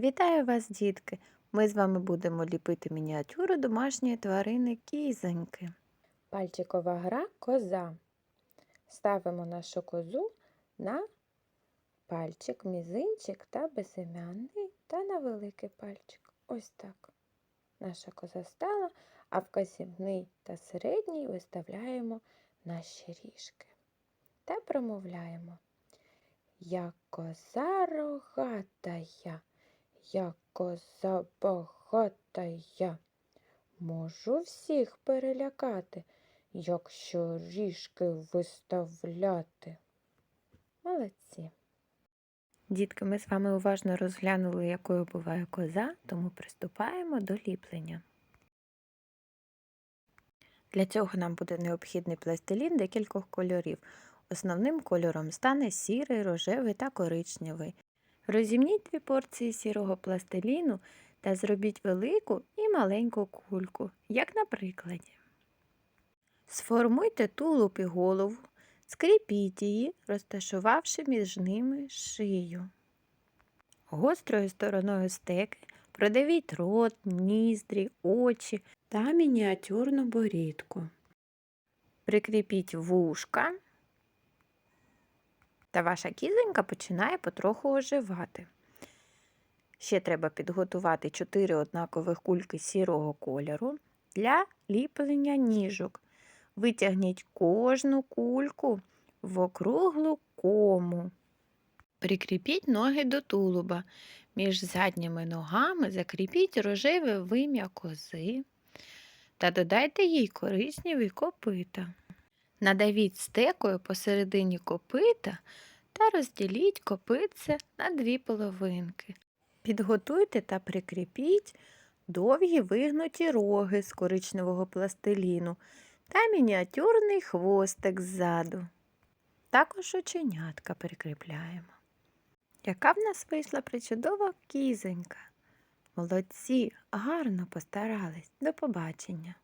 Вітаю вас, дітки! Ми з вами будемо ліпити мініатюру домашньої тварини кізоньки. Пальчикова гра коза. Ставимо нашу козу на пальчик, мізинчик та безім'яний та на великий пальчик. Ось так. Наша коза стала, а вказівний та середній виставляємо наші ріжки. Та промовляємо. Я коза рогатая, я коза багатая. Можу всіх перелякати, якщо ріжки виставляти. Молодці. Дітки, ми з вами уважно розглянули, якою буває коза, тому приступаємо до ліплення. Для цього нам буде необхідний пластилін декількох кольорів. Основним кольором стане сірий, рожевий та коричневий. Розімніть дві порції сірого пластиліну та зробіть велику і маленьку кульку, як на прикладі. Сформуйте тулуб і голову, скріпіть її, розташувавши між ними шию. Гострою стороною стеки продавіть рот, ніздрі, очі та мініатюрну борідку. Прикріпіть вушка, та ваша кізонька починає потроху оживати. Ще треба підготувати 4 однакових кульки сірого кольору для ліплення ніжок. Витягніть кожну кульку в округлу кому. Прикріпіть ноги до тулуба. Між задніми ногами закріпіть рожеве вим'я кози та додайте їй коричневі копита. Надавіть стекою посередині копита та розділіть копитце на дві половинки. Підготуйте та прикріпіть довгі вигнуті роги з коричневого пластиліну та мініатюрний хвостик ззаду. Також оченятка прикріпляємо. Яка в нас вийшла причудова кізонька. Молодці, гарно постарались. До побачення.